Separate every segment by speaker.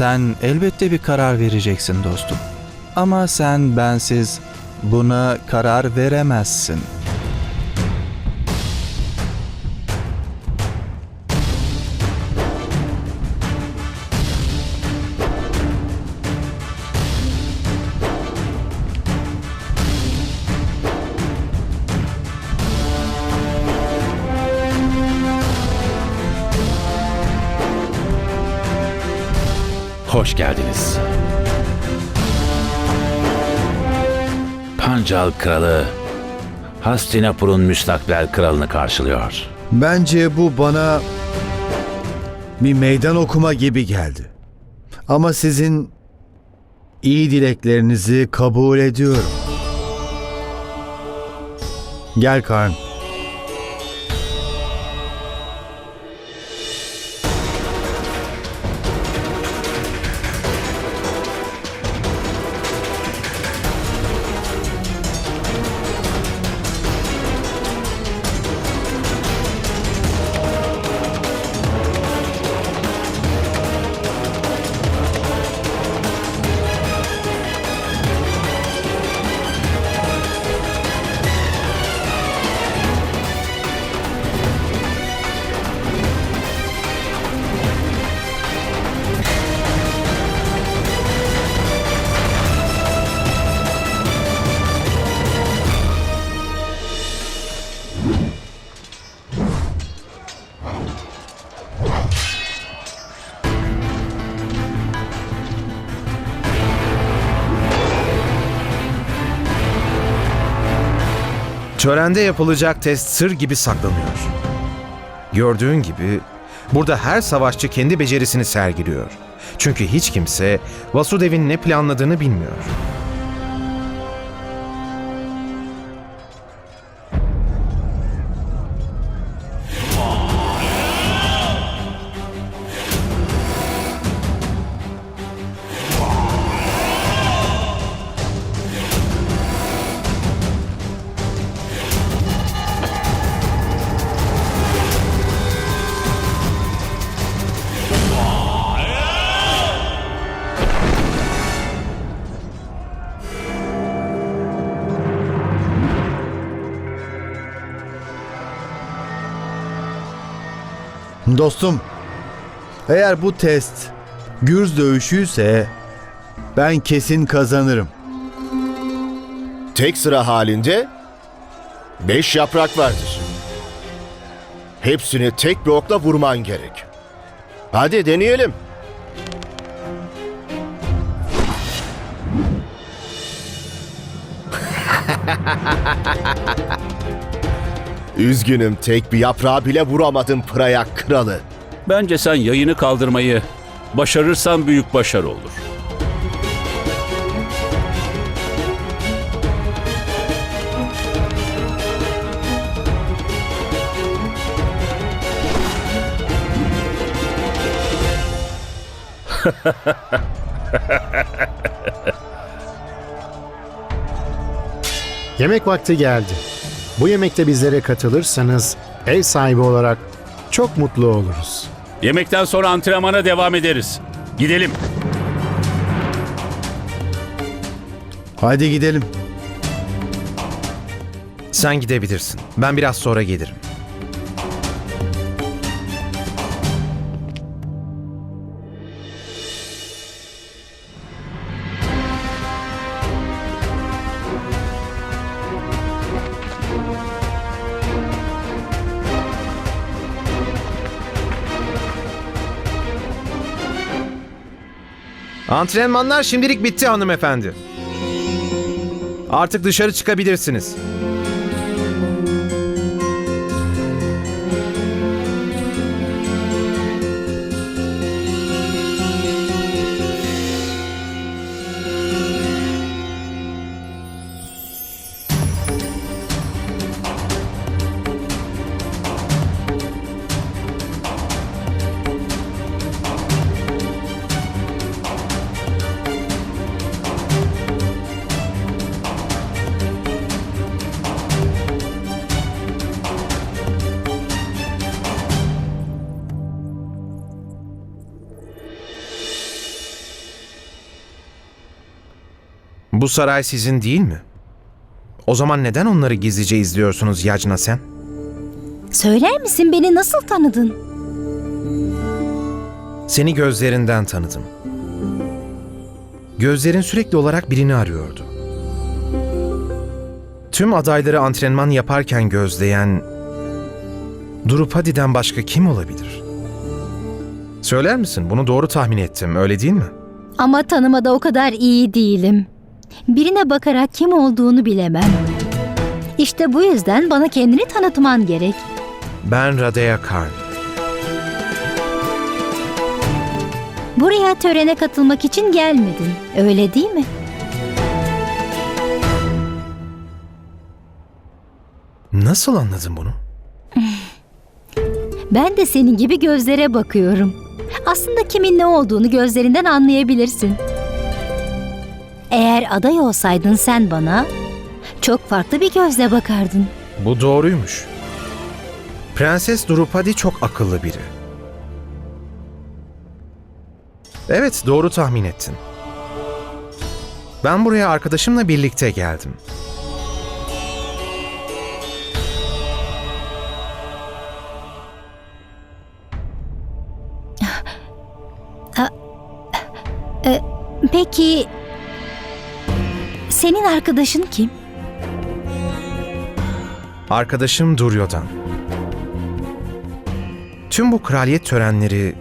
Speaker 1: Sen elbette bir karar vereceksin dostum. Ama sen bensiz buna karar veremezsin.
Speaker 2: Hoş geldiniz. Pancal kralı Hastinapur'un müstakbel kralını karşılıyor.
Speaker 3: Bence bu bana bir meydan okuma gibi geldi. Ama sizin iyi dileklerinizi kabul ediyorum. Gel Karn.
Speaker 4: Törende yapılacak test sır gibi saklanıyor. Gördüğün gibi burada her savaşçı kendi becerisini sergiliyor. Çünkü hiç kimse Vasudev'in ne planladığını bilmiyor.
Speaker 3: Dostum, eğer bu test gürz dövüşüyse ben kesin kazanırım.
Speaker 5: Tek sıra halinde beş yaprak vardır. Hepsini tek bir okla vurman gerek. Hadi deneyelim. Üzgünüm tek bir yaprağı bile vuramadım Prayak kralı.
Speaker 2: Bence sen yayını kaldırmayı başarırsan büyük başarı olur.
Speaker 6: Yemek vakti geldi. Bu yemekte bizlere katılırsanız ev sahibi olarak çok mutlu oluruz.
Speaker 2: Yemekten sonra antrenmana devam ederiz. Gidelim.
Speaker 3: Hadi gidelim.
Speaker 4: Sen gidebilirsin. Ben biraz sonra gelirim. Antrenmanlar şimdilik bitti hanımefendi. Artık dışarı çıkabilirsiniz. Bu saray sizin değil mi? O zaman neden onları gizlice izliyorsunuz Yacna sen?
Speaker 7: Söyler misin beni nasıl tanıdın?
Speaker 4: Seni gözlerinden tanıdım. Gözlerin sürekli olarak birini arıyordu. Tüm adayları antrenman yaparken gözleyen Drupadi'den başka kim olabilir? Söyler misin? Bunu doğru tahmin ettim, öyle değil mi?
Speaker 7: Ama tanımada o kadar iyi değilim. Birine bakarak kim olduğunu bilemem. İşte bu yüzden bana kendini tanıtman gerek.
Speaker 4: Ben Radea Karn.
Speaker 7: Buraya törene katılmak için gelmedin. Öyle değil mi?
Speaker 4: Nasıl anladın bunu?
Speaker 7: Ben de senin gibi gözlere bakıyorum. Aslında kimin ne olduğunu gözlerinden anlayabilirsin. Eğer aday olsaydın sen bana çok farklı bir gözle bakardın.
Speaker 4: Bu doğruymuş. Prenses Drupadi çok akıllı biri. Evet, doğru tahmin ettin. Ben buraya arkadaşımla birlikte geldim.
Speaker 7: Peki senin arkadaşın kim?
Speaker 4: Arkadaşım Duryodhan. Tüm bu kraliyet törenleri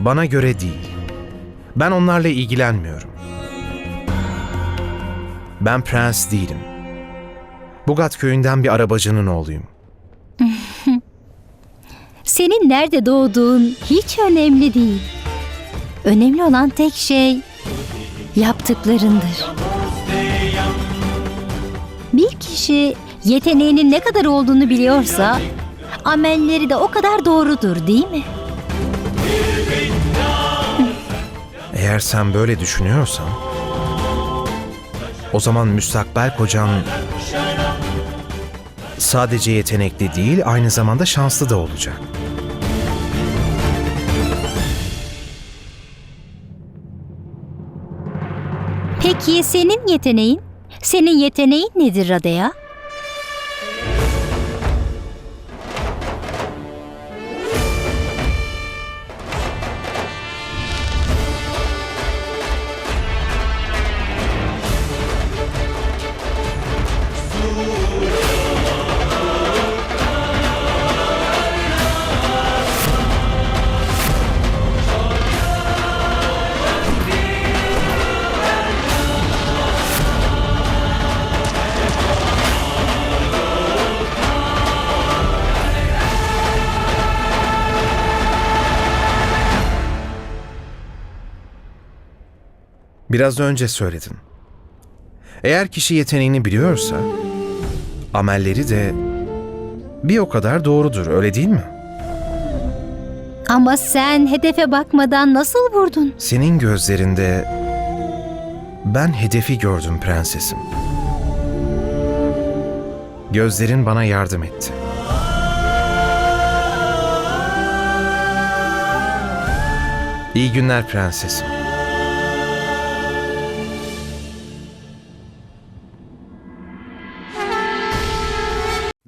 Speaker 4: bana göre değil. Ben onlarla ilgilenmiyorum. Ben prens değilim. Bugat köyünden bir arabacının oğluyum.
Speaker 7: Senin nerede doğduğun hiç önemli değil. Önemli olan tek şey yaptıklarındır. Kişi yeteneğinin ne kadar olduğunu biliyorsa amelleri de o kadar doğrudur değil mi?
Speaker 4: Eğer sen böyle düşünüyorsan o zaman müstakbel kocan sadece yetenekli değil aynı zamanda şanslı da olacak.
Speaker 7: Peki senin yeteneğin? Senin yeteneğin nedir Radea?
Speaker 4: Biraz önce söyledin. Eğer kişi yeteneğini biliyorsa amelleri de bir o kadar doğrudur öyle değil mi?
Speaker 7: Ama sen hedefe bakmadan nasıl vurdun?
Speaker 4: Senin gözlerinde ben hedefi gördüm prensesim. Gözlerin bana yardım etti. İyi günler prensesim.